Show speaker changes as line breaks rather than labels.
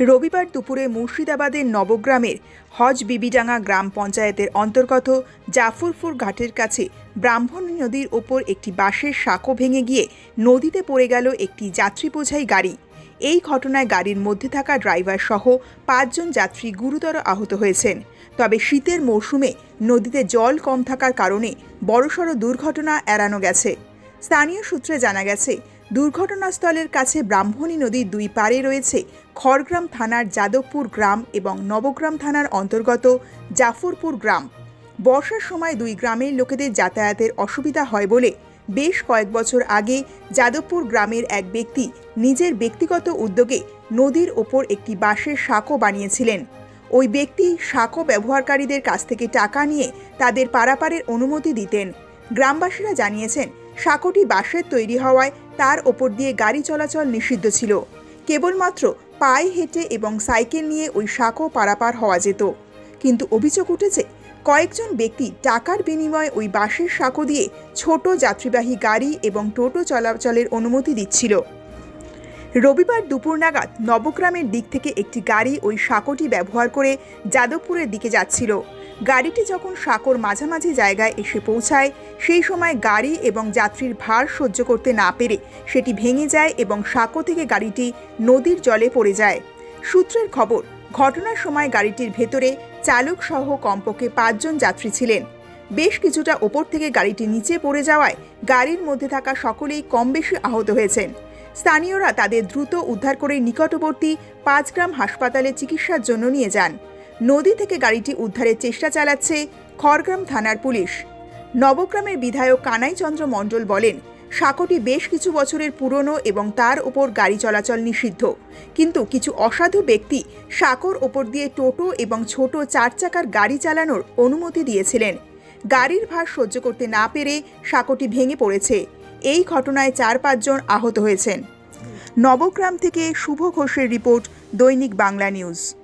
রবিবার দুপুরে মুর্শিদাবাদের নবগ্রামের হজ বিবিডাঙ্গা গ্রাম পঞ্চায়েতের অন্তর্গত জাফরপুর ঘাটের কাছে ব্রাহ্মণী নদীর ওপর একটি বাঁশের সাঁকো ভেঙে গিয়ে নদীতে পড়ে গেল একটি যাত্রী বোঝাই গাড়ি। এই ঘটনায় গাড়ির মধ্যে থাকা ড্রাইভার সহ পাঁচজন যাত্রী গুরুতর আহত হয়েছেন। তবে শীতের মরশুমে নদীতে জল কম থাকার কারণে বড়সড় দুর্ঘটনা এড়ানো গেছে। স্থানীয় সূত্রে জানা গেছে দুর্ঘটনাস্থলের কাছে ব্রাহ্মণী নদীর দুই পারে রয়েছে। খড়গ্রাম থানার যাদবপুর গ্রাম এবং নবগ্রাম থানার অন্তর্গত জাফরপুর গ্রাম। বর্ষার সময় দুই গ্রামের লোকেদের যাতায়াতের অসুবিধা হয় বলে বেশ কয়েক বছর আগে যাদবপুর গ্রামের এক ব্যক্তি নিজের ব্যক্তিগত উদ্যোগে নদীর ওপর একটি বাঁশের সাঁকো বানিয়েছিলেন। ওই ব্যক্তি সাঁকো ব্যবহারকারীদের কাছ থেকে টাকা নিয়ে তাদের পারাপারের অনুমতি দিতেন। গ্রামবাসীরা জানিয়েছেন সাঁকোটি বাঁশের তৈরি হওয়ায় তার ওপর দিয়ে গাড়ি চলাচল নিষিদ্ধ ছিল। কেবলমাত্র পায়ে হেঁটে এবং সাইকেল নিয়ে ওই সাঁকো পারাপার হওয়া যেত। কিন্তু অভিযোগ উঠেছে, কয়েকজন ব্যক্তি টাকার বিনিময়ে ওই বাঁশের সাঁকো দিয়ে ছোট যাত্রীবাহী গাড়ি এবং টোটো চলাচলের অনুমতি দিচ্ছিল। রবিবার দুপুর নাগাদ নবগ্রামের দিক থেকে একটি গাড়ি ওই সাঁকোটি ব্যবহার করে যাদবপুরের দিকে যাচ্ছিল। গাড়িটি যখন সাঁকোর মাঝামাঝি জায়গায় এসে পৌঁছায়, সেই সময় গাড়ি এবং যাত্রীর ভার সহ্য করতে না পেরে সেটি ভেঙে যায় এবং সাঁকো থেকে গাড়িটি নদীর জলে পড়ে যায়। সূত্রের খবর, ঘটনার সময় গাড়িটির ভেতরে চালক সহ কমপক্ষে পাঁচজন যাত্রী ছিলেন। বেশ কিছুটা ওপর থেকে গাড়িটি নিচে পড়ে যাওয়ায় গাড়ির মধ্যে থাকা সকলেই কম বেশি আহত হয়েছেন। স্থানীয়রা তাদের দ্রুত উদ্ধার করে নিকটবর্তী পাঁচগ্রাম হাসপাতালে চিকিৎসার জন্য নিয়ে যান। নদী থেকে গাড়িটি উদ্ধারের চেষ্টা চালাচ্ছে খড়গ্রাম থানার পুলিশ। নবগ্রামের বিধায়ক কানাই চন্দ্র মণ্ডল বলেন, সাঁকোটি বেশ কিছু বছরের পুরনো এবং তার ওপর গাড়ি চলাচল নিষিদ্ধ। কিন্তু কিছু অসাধু ব্যক্তি সাঁকোর ওপর দিয়ে টোটো এবং ছোট চার চাকার গাড়ি চালানোর অনুমতি দিয়েছিলেন। গাড়ির ভার সহ্য করতে না পেরে সাঁকোটি ভেঙে পড়েছে। এই ঘটনায় চার পাঁচজন আহত হয়েছেন। নবগ্রাম থেকে শুভ ঘোষের রিপোর্ট দৈনিক বাংলা নিউজ।